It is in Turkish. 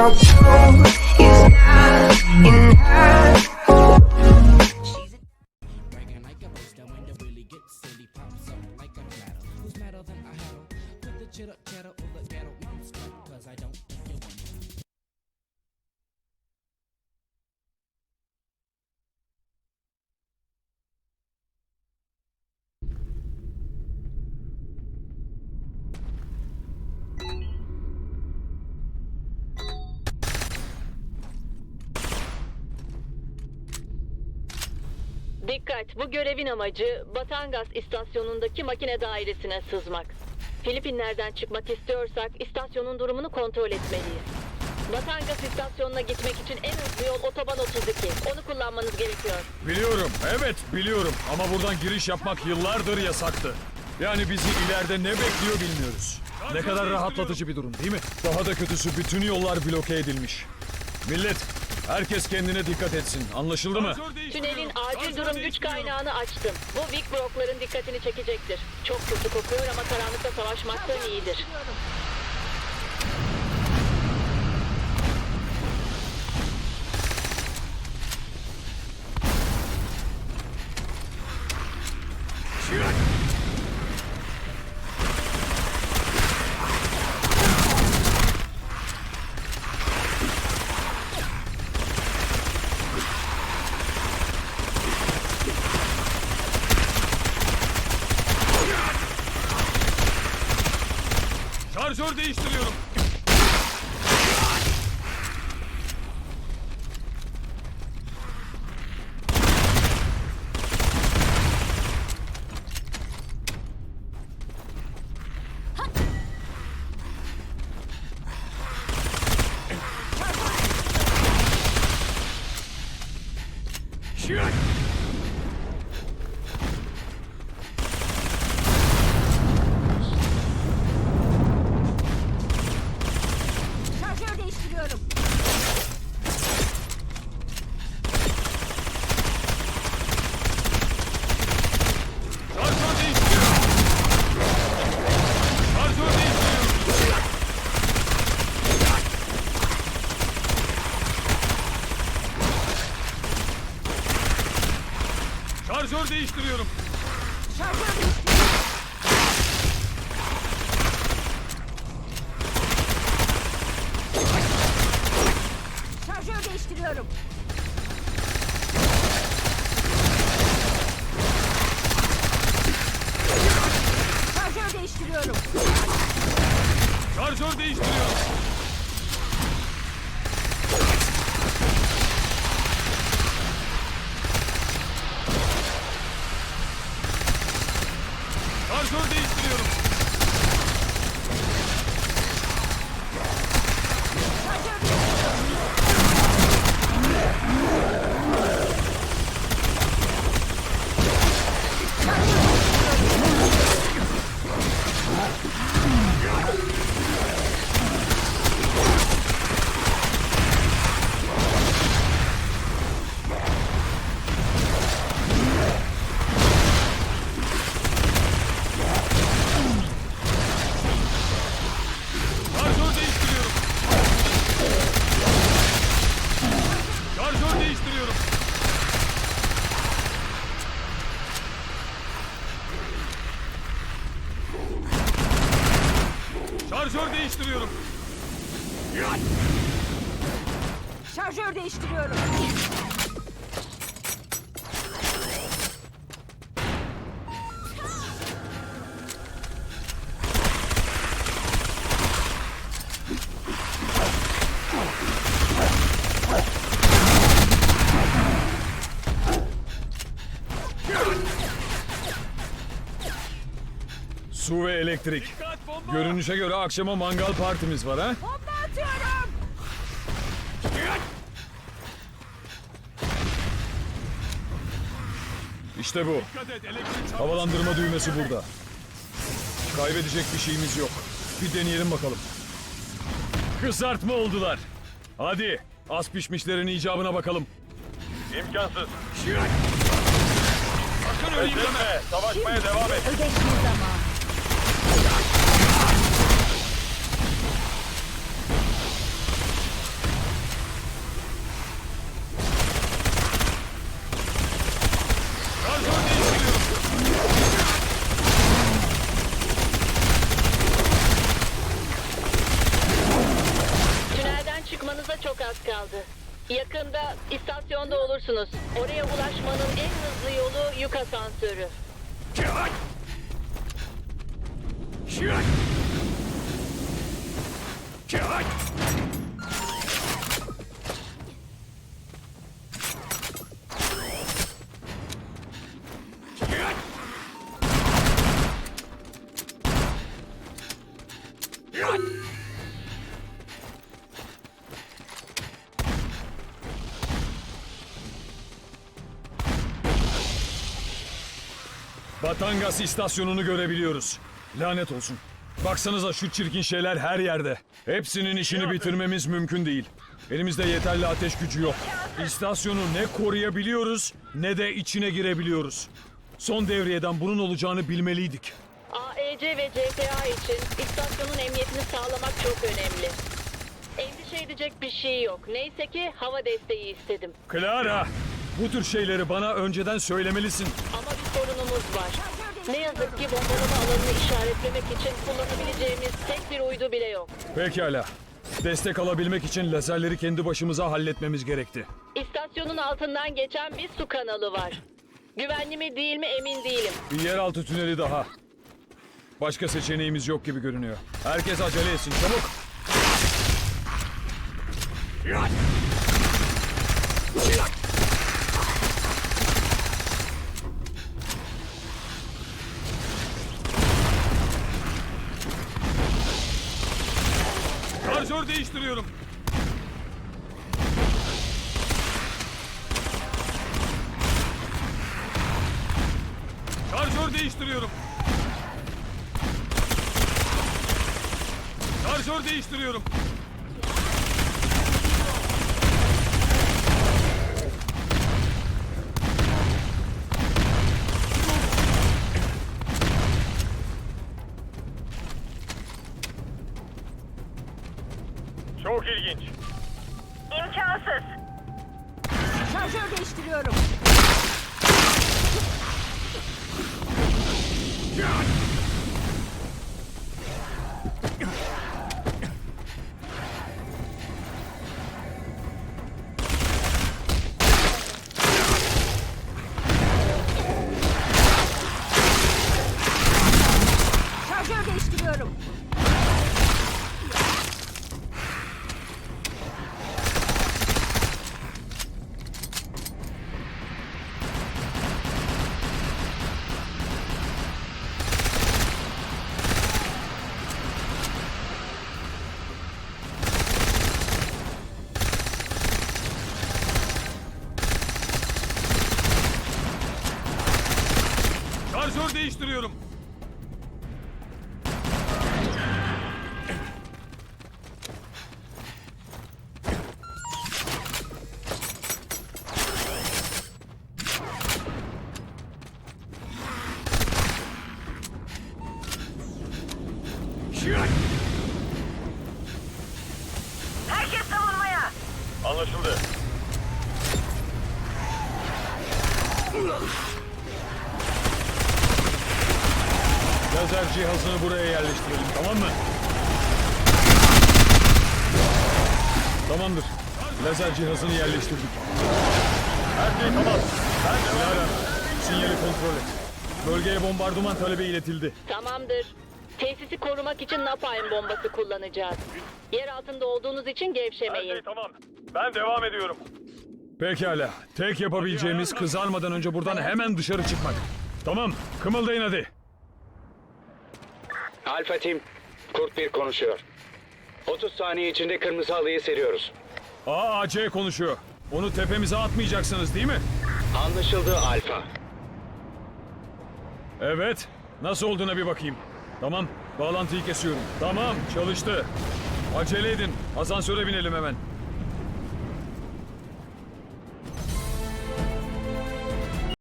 not true. It's not enough. Dikkat! Bu görevin amacı Batangas istasyonundaki makine dairesine sızmak. Filipinler'den çıkmak istiyorsak istasyonun durumunu kontrol etmeliyiz. Batangas istasyonuna gitmek için en hızlı yol otoban 32. Onu kullanmanız gerekiyor. Biliyorum, evet biliyorum. Ama buradan giriş yapmak yıllardır yasaktı. Yani bizi ileride ne bekliyor bilmiyoruz. Ne kadar rahatlatıcı bir durum değil mi? Daha da kötüsü bütün yollar bloke edilmiş. Millet, herkes kendine dikkat etsin. Anlaşıldı mı? Tünelin acil durum güç kaynağını açtım. Bu Vic Brock'ların dikkatini çekecektir. Çok kötü kokuyor ama karanlıkta savaşmaktan iyidir. Kontör değiştiriyorum. Değiştiriyorum. Şarjör değiştiriyorum. Şarjör değiştiriyorum. Şarjör değiştiriyorum. Şarjör değiştiriyorum. Şarjör değiştiriyorum. Şarjör değiştiriyorum. Şarjör değiştiriyorum. Şarjör değiştiriyorum. Şarjör değiştiriyorum. Şarjör değiştiriyorum. Su ve elektrik. Görünüşe göre akşama mangal partimiz var ha? İşte bu. Havalandırma düğmesi burada. Kaybedecek bir şeyimiz yok. Bir deneyelim bakalım. Kızartma oldular. Hadi az pişmişlerin icabına bakalım. İmkansız. Sakın öleyim deme. Savaşmaya devam et. Ödeştiği zaman. kaldı. Yakında istasyonda olursunuz. Oraya ulaşmanın en hızlı yolu yük asansörü. Batangas istasyonunu görebiliyoruz. Lanet olsun. Baksanıza şu çirkin şeyler her yerde. Hepsinin işini bitirmemiz mümkün değil. Elimizde yeterli ateş gücü yok. İstasyonu ne koruyabiliyoruz ne de içine girebiliyoruz. Son devriyeden bunun olacağını bilmeliydik. AEC ve CTA için istasyonun emniyetini sağlamak çok önemli. Endişe edecek bir şey yok. Neyse ki hava desteği istedim. Clara, bu tür şeyleri bana önceden söylemelisin. Ama sorunumuz var. Ne yazık ki bombalama alanını işaretlemek için kullanabileceğimiz tek bir uydu bile yok. Pekala. Destek alabilmek için lazerleri kendi başımıza halletmemiz gerekti. İstasyonun altından geçen bir su kanalı var. Güvenli mi değil mi emin değilim. Bir yeraltı tüneli daha. Başka seçeneğimiz yok gibi görünüyor. Herkes acele etsin, çabuk. Şarjör değiştiriyorum. Şarjör değiştiriyorum. Şarjör değiştiriyorum. Çok ilginç. İmkansız. Şarjör değiştiriyorum. Şarjör değiştiriyorum. Herkes savunmaya. Anlaşıldı. Cihazını buraya yerleştirelim tamam mı? Tamamdır. Lazer cihazını yerleştirdik. Her şey tamam. Ben Lara, sinyali kontrol et. Bölgeye bombardıman talebi iletildi. Tamamdır. Tesisi korumak için napalm bombası kullanacağız. Yer altında olduğunuz için gevşemeyin. tamam. Ben devam ediyorum. Pekala. Tek yapabileceğimiz kızarmadan önce buradan hemen dışarı çıkmak. Tamam. Kımıldayın hadi. Alfa Team, Kurt bir konuşuyor. 30 saniye içinde kırmızı halıyı seriyoruz. AAC konuşuyor. Onu tepemize atmayacaksınız değil mi? Anlaşıldı Alfa. Evet. Nasıl olduğuna bir bakayım. Tamam. Bağlantıyı kesiyorum. Tamam. Çalıştı. Acele edin. Asansöre binelim hemen.